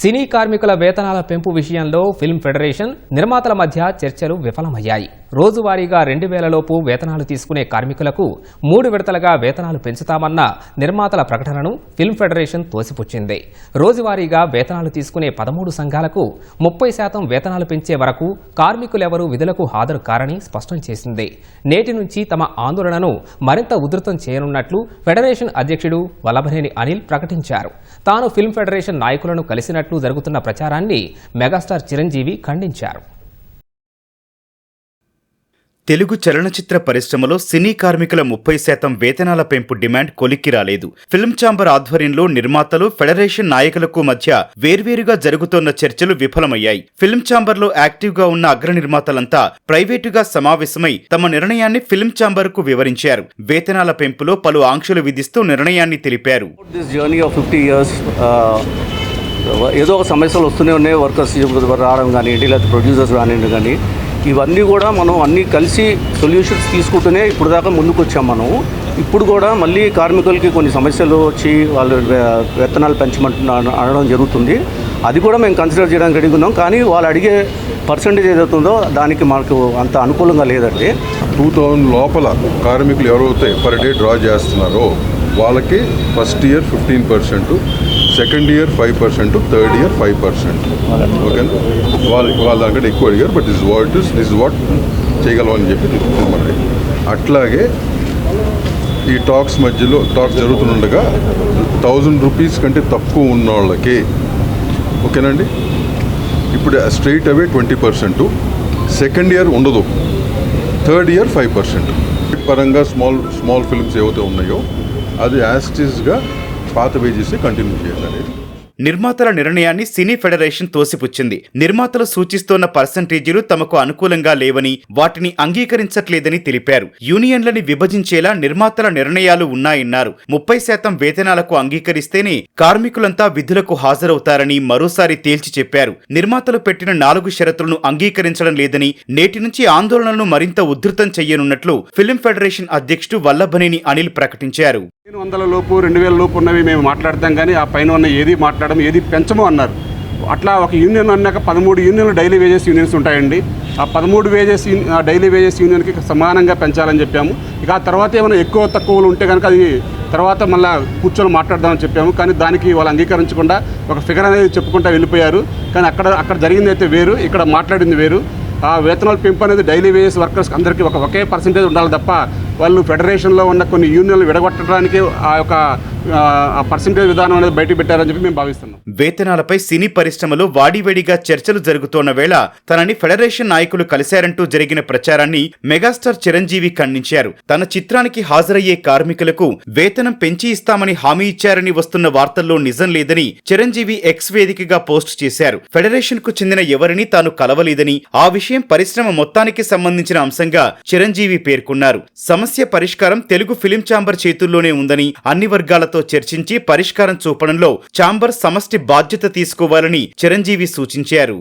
సినీ కార్మికుల వేతనాల పెంపు విషయంలో ఫిల్మ్ ఫెడరేషన్ నిర్మాతల మధ్య చర్చలు విఫలమయ్యాయి. రోజువారీగా రెండు వేలలోపు వేతనాలు తీసుకునే కార్మికులకు మూడు విడతలుగా వేతనాలు పెంచుతామన్న నిర్మాతల ప్రకటనను ఫిల్మ్ ఫెడరేషన్ తోసిపుచ్చింది. రోజువారీగా వేతనాలు తీసుకునే పదమూడు సంఘాలకు ముప్పై శాతం వేతనాలు పెంచే వరకు కార్మికులెవరూ విధులకు హాజరు కారని స్పష్టం చేసింది. నేటి నుంచి తమ ఆందోళనను మరింత ఉధృతం చేయనున్నట్లు ఫెడరేషన్ అధ్యక్షుడు వల్లభనేని అనిల్ ప్రకటించారు. తాను ఫిల్మ్ ఫెడరేషన్ నాయకులను కలిసినట్లు జరుగుతున్న ప్రచారాన్ని మెగాస్టార్ చిరంజీవి ఖండించారు. తెలుగు చలనచిత్ర పరిశ్రమలో సినీ కార్మికుల ముప్పై శాతం వేతనాల పెంపు డిమాండ్ కొలిక్కి రాలేదు. ఫిల్మ్ ఛాంబర్ ఆధ్వర్యంలో నిర్మాతలు ఫెడరేషన్ నాయకులకు మధ్య వేర్వేరుగా జరుగుతోన్న చర్చలు విఫలమయ్యాయి. ఫిల్మ్ ఛాంబర్లో యాక్టివ్గా ఉన్న అగ్ర నిర్మాతలంతా ప్రైవేటుగా సమావేశమై తమ నిర్ణయాన్ని ఫిల్మ్ ఛాంబర్కు వివరించారు. వేతనాల పెంపులో పలు ఆంక్షలు విధిస్తూ నిర్ణయాన్ని తెలిపారు. This journey of fifty years ఏదో ఒక సమస్యలు వస్తూనే ఉన్నాయి వర్కర్స్ రావడం కానివ్వండి లేకపోతే ప్రొడ్యూసర్స్ కానివ్వండి కానీ ఇవన్నీ కూడా మనం అన్నీ కలిసి సొల్యూషన్స్ తీసుకుంటూనే ఇప్పుడు దాకా ముందుకు వచ్చాం మనం. ఇప్పుడు కూడా మళ్ళీ కార్మికులకి కొన్ని సమస్యలు వచ్చి వాళ్ళు విత్తనాలు వేతనాలు పెంచమంటున్నా అనడం జరుగుతుంది. అది కూడా మేము కన్సిడర్ చేయడానికి అడిగి ఉన్నాం. కానీ వాళ్ళు అడిగే పర్సంటేజ్ ఏదైతుందో దానికి మనకు అంత అనుకూలంగా లేదండి. టూ థౌజండ్ లోపల కార్మికులు ఎవరైతే పర్ డే డ్రా చేస్తున్నారో వాళ్ళకి first year fifteen percent second year five percent third year five percent ఓకేనా వాళ్ళ వాళ్ళ దానికంటే ఎక్కువ అడిగారు but is what is this what చేయగలమని చెప్పి మనకి అట్లాగే ఈ టాక్స్ మధ్యలో టాక్స్ జరుగుతుండగా థౌజండ్ రూపీస్ కంటే తక్కువ ఉన్న వాళ్ళకి ఓకేనండి? ఇప్పుడు straight away twenty percent second year ఉండదు. థర్డ్ ఇయర్ ఫైవ్ పర్సెంట్ పరంగా స్మాల్ స్మాల్ ఫిల్మ్స్ ఏవైతే ఉన్నాయో అది యాస్టీస్గా పాత వేజెస్ కంటిన్యూ చేయాలి నిర్మాతల నిర్ణయాన్ని సినీ ఫెడరేషన్ తోసిపుచ్చింది. నిర్మాతలు సూచిస్తోన్న పర్సంటేజీలు తమకు అనుకూలంగా లేవని వాటిని అంగీకరించట్లేదని తెలిపారు. యూనియన్లని విభజించేలా నిర్మాతల నిర్ణయాలు ఉన్నాయన్నారు. ముప్పై శాతం వేతనాలకు అంగీకరిస్తేనే కార్మికులంతా విధులకు హాజరవుతారని మరోసారి తేల్చి చెప్పారు. నిర్మాతలు పెట్టిన నాలుగు షరతులను అంగీకరించడం లేదని నేటి నుంచి ఆందోళనలను మరింత ఉధృతం చెయ్యనున్నట్లు ఫిల్మ్ ఫెడరేషన్ అధ్యక్షుడు వల్లభనేని అనిల్ ప్రకటించారు. పదిహేను వందల లోపు రెండు వేల లోపు ఉన్నవి మేము మాట్లాడతాం కానీ ఆ పైన ఉన్న ఏది మాట్లాడడం ఏది పెంచము అన్నారు. అట్లా ఒక యూనియన్ అన్నాక పదమూడు యూనియన్లు డైలీ వేజెస్ యూనియన్స్ ఉంటాయండి. ఆ పదమూడు వేజెస్ ఆ డైలీ వేజెస్ యూనియన్కి సమానంగా పెంచాలని చెప్పాము. ఇక ఆ తర్వాత ఏమైనా ఎక్కువ తక్కువలు ఉంటే కనుక అది తర్వాత మళ్ళీ కూర్చొని మాట్లాడదామని చెప్పాము. కానీ దానికి వాళ్ళు అంగీకరించకుండా ఒక ఫిగర్ అనేది చెప్పుకుంటా వెళ్ళిపోయారు. కానీ అక్కడ అక్కడ జరిగింది అయితే వేరు ఇక్కడ మాట్లాడింది వేరు. ఆ వేతనాల పెంపు అనేది డైలీ వేజెస్ వర్కర్స్ అందరికీ ఒక ఒకే పర్సంటేజ్ ఉండాలి తప్ప వాళ్ళు ఫెడరేషన్లో ఉన్న కొన్ని యూనియన్లు విడగొట్టడానికి ఆ యొక్క పర్సంటేజ్ విధానం అనేది బయట పెట్టారని చెప్పి మేము భావిస్తున్నాం. వేతనాలపై సినీ పరిశ్రమలో వాడివేడిగా చర్చలు జరుగుతోన్న వేళ తనని ఫెడరేషన్ నాయకులు కలిశారంటూ జరిగిన ప్రచారాన్ని మెగాస్టార్ చిరంజీవి ఖండించారు. తన చిత్రానికి హాజరయ్యే కార్మికులకు వేతనం పెంచి ఇస్తామని హామీ ఇచ్చారని వస్తున్న వార్తల్లో నిజం లేదని చిరంజీవి ఎక్స్ వేదికగా పోస్ట్ చేశారు. ఫెడరేషన్కు చెందిన ఎవరిని తాను కలవలేదని ఆ విషయం పరిశ్రమ మొత్తానికి సంబంధించిన అంశంగా చిరంజీవి పేర్కొన్నారు. సమస్య పరిష్కారం తెలుగు ఫిలిం ఛాంబర్ చేతుల్లోనే ఉందని అన్ని వర్గాలతో చర్చించి పరిష్కారం చూపడంలో ఛాంబర్ సమష్టి బాధ్యత తీసుకోవాలని చిరంజీవి సూచించారు.